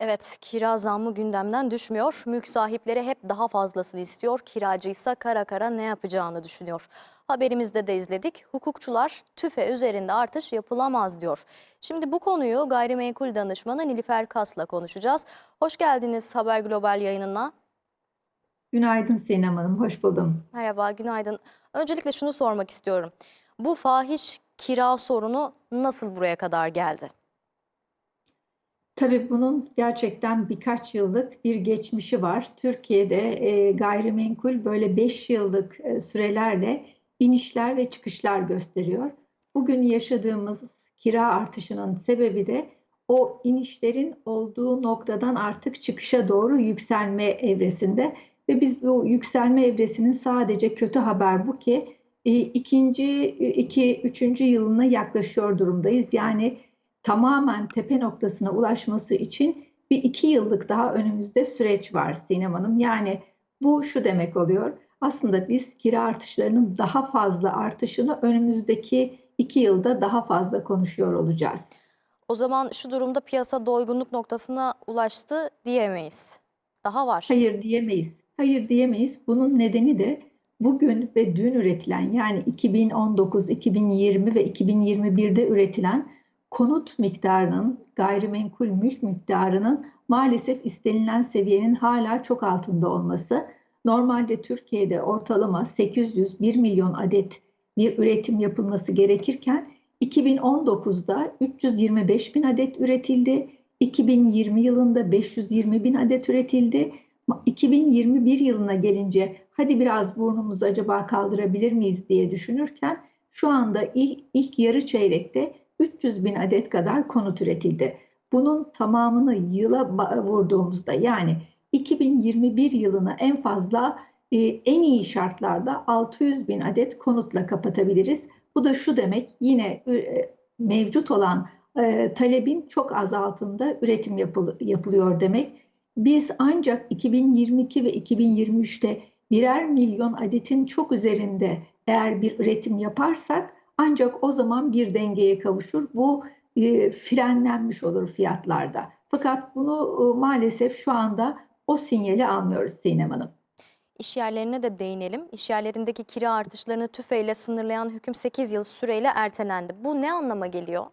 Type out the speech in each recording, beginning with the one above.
Evet, kira zammı gündemden düşmüyor. Mülk sahipleri hep daha fazlasını istiyor. Kiracı ise kara kara ne yapacağını düşünüyor. Haberimizde de izledik. Hukukçular tüfe üzerinde artış yapılamaz diyor. Şimdi bu konuyu gayrimenkul danışmanı Nilüfer Kas'la konuşacağız. Hoş geldiniz Haber Global yayınına. Günaydın Sinem Hanım, hoş buldum. Merhaba, günaydın. Öncelikle şunu sormak istiyorum. Bu fahiş kira sorunu nasıl buraya kadar geldi? Tabii bunun gerçekten birkaç yıllık bir geçmişi var. Türkiye'de e, gayrimenkul böyle 5 yıllık e, sürelerle inişler ve çıkışlar gösteriyor. Bugün yaşadığımız kira artışının sebebi de o inişlerin olduğu noktadan artık çıkışa doğru yükselme evresinde ve biz bu yükselme evresinin sadece kötü haber bu ki e, ikinci, iki, üçüncü yılına yaklaşıyor durumdayız. Yani tamamen tepe noktasına ulaşması için bir iki yıllık daha önümüzde süreç var Sinem Hanım. Yani bu şu demek oluyor. Aslında biz kira artışlarının daha fazla artışını önümüzdeki iki yılda daha fazla konuşuyor olacağız. O zaman şu durumda piyasa doygunluk noktasına ulaştı diyemeyiz. Daha var. Hayır diyemeyiz. Hayır diyemeyiz. Bunun nedeni de bugün ve dün üretilen yani 2019, 2020 ve 2021'de üretilen konut miktarının, gayrimenkul mülk miktarının maalesef istenilen seviyenin hala çok altında olması. Normalde Türkiye'de ortalama 800-1 milyon adet bir üretim yapılması gerekirken 2019'da 325 bin adet üretildi. 2020 yılında 520 bin adet üretildi. 2021 yılına gelince hadi biraz burnumuzu acaba kaldırabilir miyiz diye düşünürken şu anda ilk, ilk yarı çeyrekte 300 bin adet kadar konut üretildi. Bunun tamamını yıla vurduğumuzda yani 2021 yılını en fazla e, en iyi şartlarda 600 bin adet konutla kapatabiliriz. Bu da şu demek yine e, mevcut olan e, talebin çok az altında üretim yapıl yapılıyor demek. Biz ancak 2022 ve 2023'te birer milyon adetin çok üzerinde eğer bir üretim yaparsak ancak o zaman bir dengeye kavuşur. Bu e, frenlenmiş olur fiyatlarda. Fakat bunu e, maalesef şu anda o sinyali almıyoruz Sinem Hanım. İş yerlerine de değinelim. İş yerlerindeki kira artışlarını tüfeyle sınırlayan hüküm 8 yıl süreyle ertelendi. Bu ne anlama geliyor?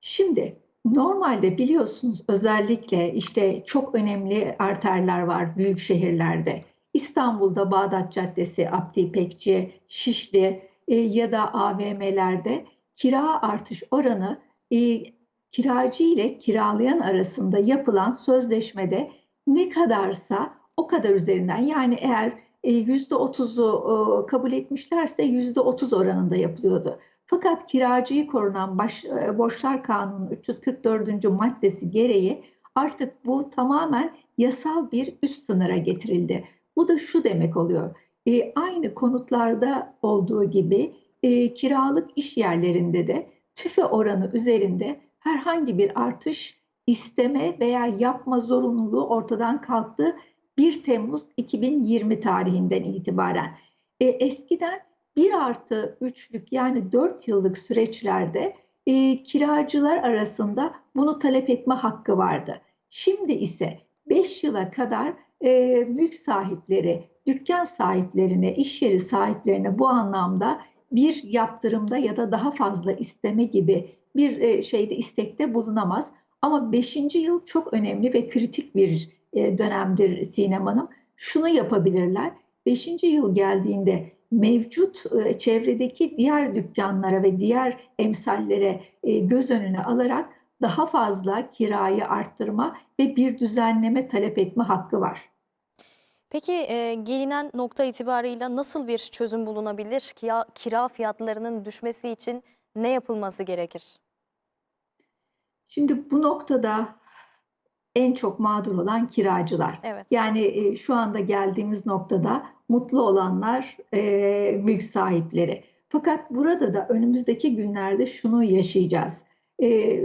Şimdi normalde biliyorsunuz özellikle işte çok önemli arterler var büyük şehirlerde. İstanbul'da Bağdat Caddesi, Abdi İpekçi, Şişli e, ya da AVM'lerde kira artış oranı e, kiracı ile kiralayan arasında yapılan sözleşmede ne kadarsa o kadar üzerinden yani eğer yüzde otuzu kabul etmişlerse yüzde otuz oranında yapılıyordu. Fakat kiracıyı korunan baş, borçlar kanunun 344. maddesi gereği artık bu tamamen yasal bir üst sınıra getirildi. Bu da şu demek oluyor. E, aynı konutlarda olduğu gibi e, kiralık iş yerlerinde de tüfe oranı üzerinde herhangi bir artış isteme veya yapma zorunluluğu ortadan kalktı 1 Temmuz 2020 tarihinden itibaren. E, eskiden 1 artı 3'lük yani 4 yıllık süreçlerde e, kiracılar arasında bunu talep etme hakkı vardı. Şimdi ise 5 yıla kadar e, mülk sahipleri, dükkan sahiplerine, iş yeri sahiplerine bu anlamda bir yaptırımda ya da daha fazla isteme gibi bir e, şeyde istekte bulunamaz. Ama 5. yıl çok önemli ve kritik bir e, dönemdir Sinem Hanım. Şunu yapabilirler. 5. yıl geldiğinde mevcut e, çevredeki diğer dükkanlara ve diğer emsallere e, göz önüne alarak daha fazla kirayı arttırma ve bir düzenleme talep etme hakkı var. Peki e, gelinen nokta itibarıyla nasıl bir çözüm bulunabilir? Kira, kira fiyatlarının düşmesi için ne yapılması gerekir? Şimdi bu noktada en çok mağdur olan kiracılar. Evet. Yani e, şu anda geldiğimiz noktada mutlu olanlar e, mülk sahipleri. Fakat burada da önümüzdeki günlerde şunu yaşayacağız. E,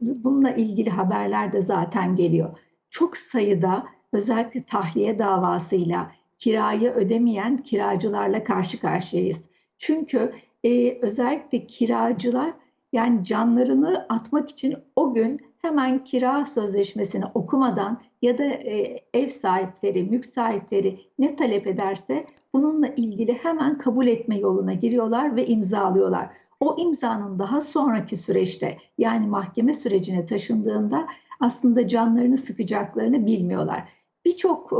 bununla ilgili haberler de zaten geliyor. Çok sayıda özellikle tahliye davasıyla kirayı ödemeyen kiracılarla karşı karşıyayız. Çünkü e, özellikle kiracılar yani canlarını atmak için o gün hemen kira sözleşmesini okumadan ya da e, ev sahipleri, mülk sahipleri ne talep ederse bununla ilgili hemen kabul etme yoluna giriyorlar ve imzalıyorlar. O imzanın daha sonraki süreçte yani mahkeme sürecine taşındığında aslında canlarını sıkacaklarını bilmiyorlar. Birçok e,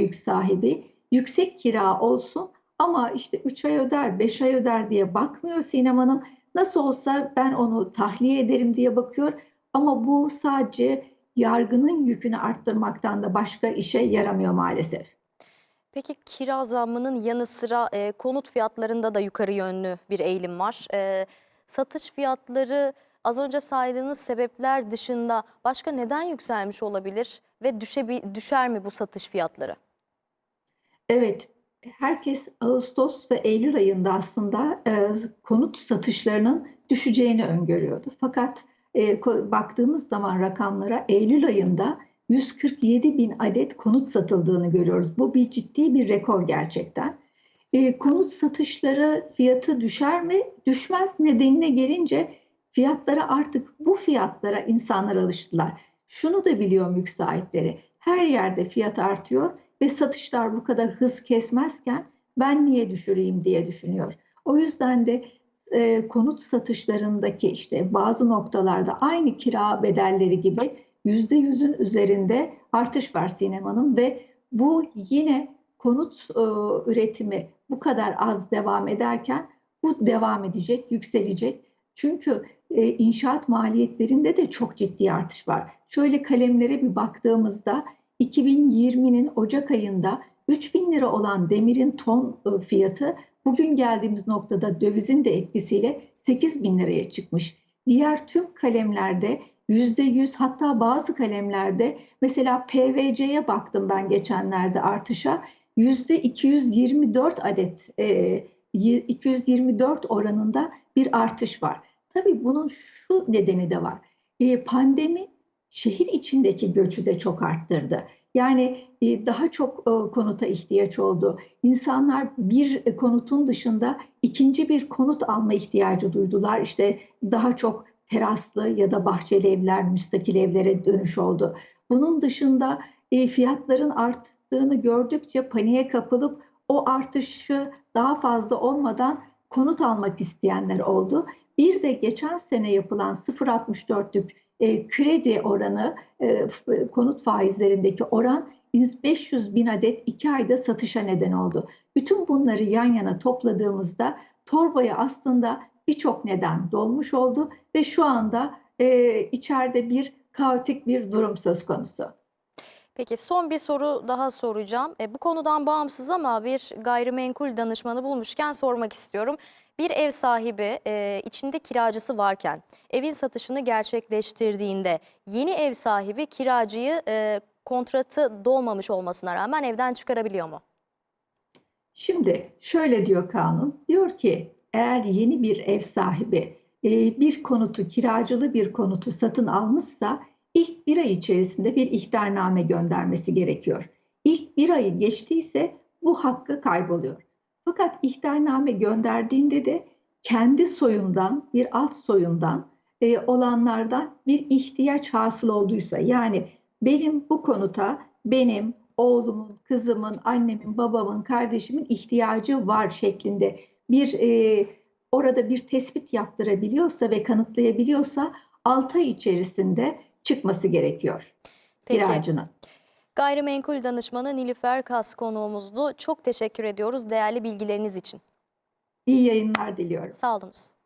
mülk sahibi yüksek kira olsun ama işte 3 ay öder, 5 ay öder diye bakmıyor Sinem Hanım. Nasıl olsa ben onu tahliye ederim diye bakıyor. Ama bu sadece yargının yükünü arttırmaktan da başka işe yaramıyor maalesef. Peki kira zammının yanı sıra e, konut fiyatlarında da yukarı yönlü bir eğilim var. E, satış fiyatları az önce saydığınız sebepler dışında başka neden yükselmiş olabilir ve düşebi düşer mi bu satış fiyatları? Evet, herkes Ağustos ve Eylül ayında aslında e, konut satışlarının düşeceğini öngörüyordu. Fakat e, baktığımız zaman rakamlara Eylül ayında 147 bin adet konut satıldığını görüyoruz. Bu bir ciddi bir rekor gerçekten. E, konut satışları fiyatı düşer mi? Düşmez nedenine gelince fiyatlara artık bu fiyatlara insanlar alıştılar. Şunu da biliyor mülk sahipleri. Her yerde fiyat artıyor ve satışlar bu kadar hız kesmezken ben niye düşüreyim diye düşünüyor. O yüzden de e, konut satışlarındaki işte bazı noktalarda aynı kira bedelleri gibi yüzde yüzün üzerinde artış var Sinem Hanım ve bu yine konut e, üretimi bu kadar az devam ederken bu devam edecek, yükselecek. Çünkü e, inşaat maliyetlerinde de çok ciddi artış var. Şöyle kalemlere bir baktığımızda 2020'nin Ocak ayında 3000 lira olan demirin ton e, fiyatı bugün geldiğimiz noktada dövizin de etkisiyle 8000 liraya çıkmış. Diğer tüm kalemlerde %100 hatta bazı kalemlerde mesela PVC'ye baktım ben geçenlerde artışa %224 adet e, 224 oranında bir artış var. Tabii bunun şu nedeni de var. E, pandemi şehir içindeki göçü de çok arttırdı. Yani e, daha çok e, konuta ihtiyaç oldu. İnsanlar bir konutun dışında ikinci bir konut alma ihtiyacı duydular. İşte daha çok teraslı ya da bahçeli evler, müstakil evlere dönüş oldu. Bunun dışında e, fiyatların arttığını gördükçe paniğe kapılıp o artışı daha fazla olmadan konut almak isteyenler oldu. Bir de geçen sene yapılan 0.64'lük e, kredi oranı, e, konut faizlerindeki oran 500 bin adet iki ayda satışa neden oldu. Bütün bunları yan yana topladığımızda torbaya aslında birçok neden dolmuş oldu ve şu anda e, içeride bir kaotik bir durum söz konusu. Peki son bir soru daha soracağım. E, bu konudan bağımsız ama bir gayrimenkul danışmanı bulmuşken sormak istiyorum. Bir ev sahibi e, içinde kiracısı varken evin satışını gerçekleştirdiğinde yeni ev sahibi kiracıyı e, kontratı dolmamış olmasına rağmen evden çıkarabiliyor mu? Şimdi şöyle diyor kanun. Diyor ki eğer yeni bir ev sahibi e, bir konutu kiracılı bir konutu satın almışsa ilk bir ay içerisinde bir ihtarname göndermesi gerekiyor. İlk bir ayı geçtiyse bu hakkı kayboluyor. Fakat ihtarname gönderdiğinde de kendi soyundan bir alt soyundan e, olanlardan bir ihtiyaç hasıl olduysa yani benim bu konuta benim oğlumun, kızımın, annemin, babamın, kardeşimin ihtiyacı var şeklinde bir e, orada bir tespit yaptırabiliyorsa ve kanıtlayabiliyorsa 6 ay içerisinde çıkması gerekiyor Peki. kiracının. Gayrimenkul danışmanı Nilüfer Kas konuğumuzdu. Çok teşekkür ediyoruz değerli bilgileriniz için. İyi yayınlar diliyorum. Sağ olunuz.